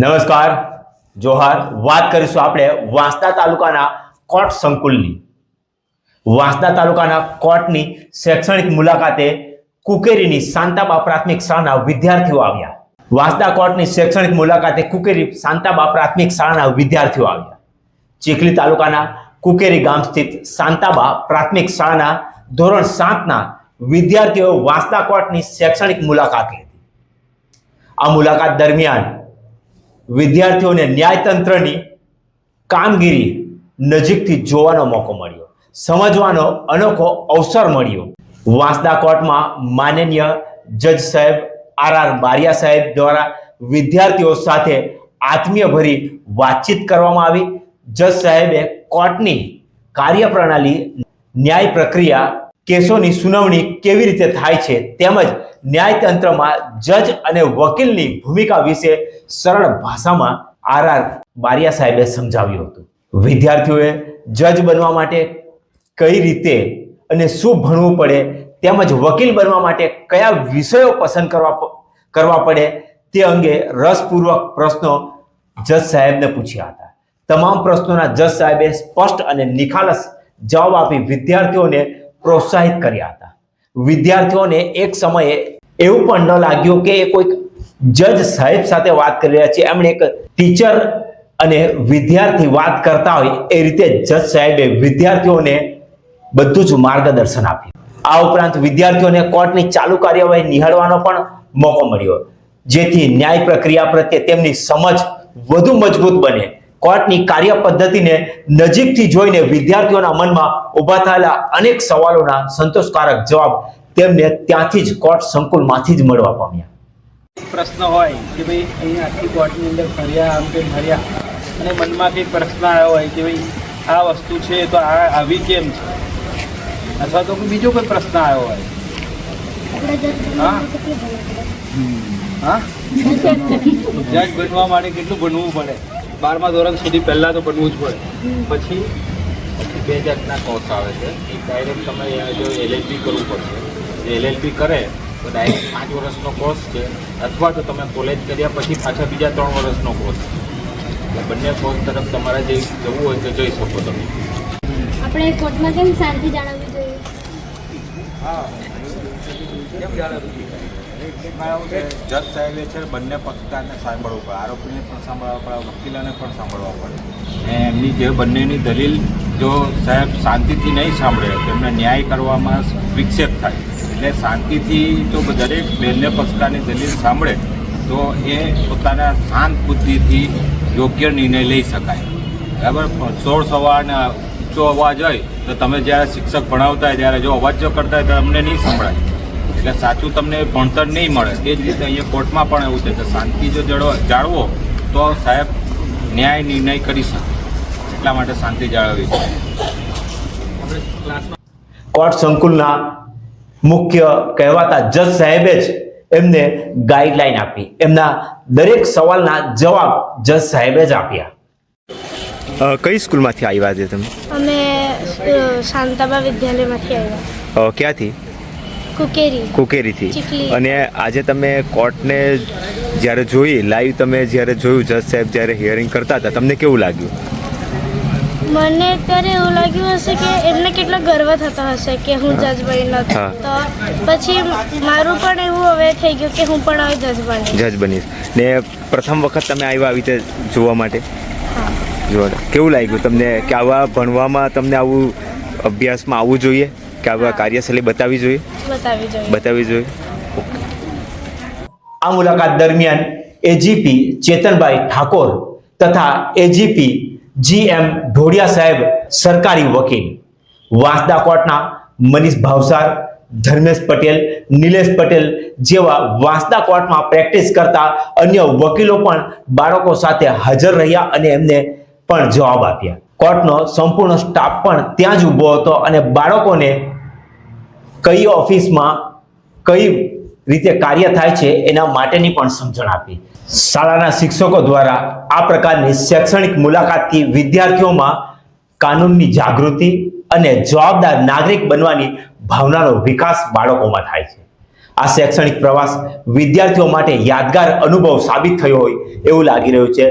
નમસ્કાર, જોહાર. વાત કરીશું આપણે વાંસદા તાલુકાના કોટ સંકુલની. વાંસદા તાલુકાના કોટની શૈક્ષણિક મુલાકાતે કુકેરીની શાંતાબા પ્રાથમિક શાળાના વિદ્યાર્થીઓ આવ્યા. વાંસદા કોટની શૈક્ષણિક મુલાકાતે કુકેરી શાંતાબા પ્રાથમિક શાળાના વિદ્યાર્થીઓ આવ્યા. ચીખલી તાલુકાના કુકેરી ગામ સ્થિત શાંતાબા પ્રાથમિક શાળાના ધોરણ સાતના વિદ્યાર્થીઓ વાંસદા કોટની શૈક્ષણિક મુલાકાત લીધી. આ મુલાકાત દરમિયાન વિદ્યાર્થીઓને ન્યાયતંત્રની કામગીરી નજીકથી જોવાનો મોકો મળ્યો. સમજવાનો અનોખો અવસર મળ્યો. વાંસદા કોર્ટમાં માનનીય જજ સાહેબ આર આર બારિયા સાહેબ દ્વારા વિદ્યાર્થીઓ સાથે આત્મીયભરી વાતચીત કરવામાં આવી. જજ સાહેબે કોર્ટની કાર્યપ્રણાલી ન્યાય પ્રક્રિયા કેસોની સુનાવણી કેવી રીતે થાય છે તેમજ ન્યાયતંત્રમાં જજ અને વકીલની ભૂમિકા વિશે સરળ ભાષામાં આર આર બારિયા સાહેબે સમજાવ્યું હતું. વિદ્યાર્થીઓએ જજ બનવા માટે કઈ રીતે અને શું ભણવું પડે તેમજ વકીલ બનવા માટે કયા વિષયો પસંદ કરવા કરવા પડે તે અંગે રસપૂર્વક પ્રશ્નો જજ સાહેબને પૂછ્યા હતા. તમામ પ્રશ્નોના જજ સાહેબે સ્પષ્ટ અને નિખાલસ જવાબ આપી વિદ્યાર્થીઓને પ્રોત્સાહિત કર્યા હતા. વિદ્યાર્થીઓને એક સમયે એવું પણ ન લાગ્યું કે કોઈક જજ સાહેબ સાથે વાત કરી રહ્યા છે. એમણે એક ટીચર અને વિદ્યાર્થી વાત કરતા હોય એ રીતે જજ સાહેબે વિદ્યાર્થીઓને બધું જ માર્ગદર્શન આપ્યું. આ ઉપરાંત વિદ્યાર્થીઓને કોર્ટની ચાલુ કાર્યવાહી નિહાળવાનો પણ મોકો મળ્યો. જેથી ન્યાય પ્રક્રિયા પ્રત્યે તેમની સમજ વધુ મજબૂત બને. કોર્ટની કાર્ય પદ્ધતિને નજીકથી જોઈને વિદ્યાર્થીઓના મનમાં ઊભા થયેલા અનેક સવાલોના સંતોષકારક જવાબ તેમને ત્યાંથી જ કોર્ટ સંકુલમાંથી જ મળવા પામ્યા. પ્રશ્ન હોય કે ભાઈ અહીંયા આખી કોર્ટની અંદર ફર્યા, આમ તેમ ફર્યા, અને મનમાં કંઈ પ્રશ્ન આવ્યો હોય કે ભાઈ આ વસ્તુ છે તો આ આવી કેમ છે? અથવા તો બીજો કોઈ પ્રશ્ન આવ્યો હોય? હા? હા? જજ બનવા માટે કેટલું ભણવું પડે? બારમા ધોરણ સુધી પહેલાં તો બનવું જ પડે પછી પછી બે જાતના કોર્સ આવે છે. ડાયરેક્ટ તમે જો એલએલબી કરવું પડશે. એલએલબી કરે તો ડાયરેક્ટ પાંચ વર્ષનો કોર્સ છે. અથવા તો તમે કોલેજ કર્યા પછી પાછા બીજા ત્રણ વર્ષનો કોર્સ છે. એટલે બંને કોર્સ તરફ તમારે જે જવું હોય તો જઈ શકો તમે. આપણે કોર્ટમાં કેમ શાંતિ જાળવવી જોઈએ? હા કેમ જાણવું જજ સાહેબે છે, બંને પક્ષકારને સાંભળવું પડે. આરોપીને પણ સાંભળવા પડે, વકીલોને પણ સાંભળવા પડે. અને એમની જે બંનેની દલીલ જો સાહેબ શાંતિથી નહીં સાંભળે, તો એમને ન્યાય કરવામાં વિક્ષેપ થાય. એટલે શાંતિથી જો દરેક બંને પક્ષકારની દલીલ સાંભળે, તો એ પોતાના શાંત બુદ્ધિથી યોગ્ય નિર્ણય લઈ શકાય. બરાબર? સોળ સવારને ઊંચો અવાજ હોય, તો તમે જ્યારે શિક્ષક ભણાવતા હોય ત્યારે જો અવાજ જો કરતા હોય, તો અમને નહીં સંભળાય. એટલે સાચું તમને ભણતર નહીં મળે. તે જ રીતે અહીંયા કોર્ટમાં પણ એવું છે કે શાંતિ જો જળવ જાળવો તો સાહેબ ન્યાય નિર્ણય કરી શકે. એટલા માટે શાંતિ જાળવવી કોર્ટ સંકુલના મુખ્ય કહેવાતા જજ સાહેબે જ એમને ગાઈડલાઈન આપી. એમના દરેક સવાલના જવાબ જજ સાહેબે જ આપ્યા. કઈ સ્કૂલમાંથી આવ્યા છે તમે? અમે શાંતાબા વિદ્યાલયમાંથી આવ્યા. ક્યાંથી? કુકેરી. કુકેરીથી. અને આજે તમે કોર્ટને જ્યારે જોઈ લાઈવ તમે જ્યારે જોયું જજ સાહેબ જ્યારે હિયરિંગ કરતા હતા તમને કેવું લાગ્યું? મને ત્યારે એવું લાગ્યું હશે કે એમને કેટલો ગર્વ થતો હશે કે હું જજ બની નથી તો પછી મારું પણ એવું હવે થઈ ગયું કે હું પણ હવે જજ બની જજ બનીશ. ને પ્રથમ વખત તમે આવ્યા આવી રીતે જોવા માટે. જોવા કેવું લાગ્યું તમને કે આવા ભણવામાં તમને આવું અભ્યાસમાં આવવું જોઈએ? કે આવા કાર્યશૈલી બતાવવી જોઈએ? બતાવી જોઈએ. બતાવવી જોઈએ? આ મુલાકાત દરમિયાન એજીપી ચેતનભાઈ ઠાકોર તથા એજીપી જી એમ ઢોડિયા સાહેબ સરકારી વકીલ. વાંસદા કોર્ટના મનીષ ભાવસાર ધર્મેશ પટેલ નિલેશ પટેલ જેવા વાંસદા કોર્ટમાં પ્રેક્ટિસ કરતા અન્ય વકીલો પણ બાળકો સાથે હાજર રહ્યા અને એમને પણ જવાબ આપ્યા. કોર્ટનો સંપૂર્ણ સ્ટાફ પણ ત્યાં જ ઊભો હતો અને બાળકોને કઈ ઓફિસમાં કઈ રીતે કાર્ય થાય છે એના માટેની પણ સમજણ આપી. શાળાના શિક્ષકો દ્વારા આ પ્રકારની શૈક્ષણિક મુલાકાતથી વિદ્યાર્થીઓમાં કાનૂનની જાગૃતિ અને જવાબદાર નાગરિક બનવાની ભાવનાનો વિકાસ બાળકોમાં થાય છે. આ શૈક્ષણિક પ્રવાસ વિદ્યાર્થીઓ માટે યાદગાર અનુભવ સાબિત થયો હોય એવું લાગી રહ્યું છે.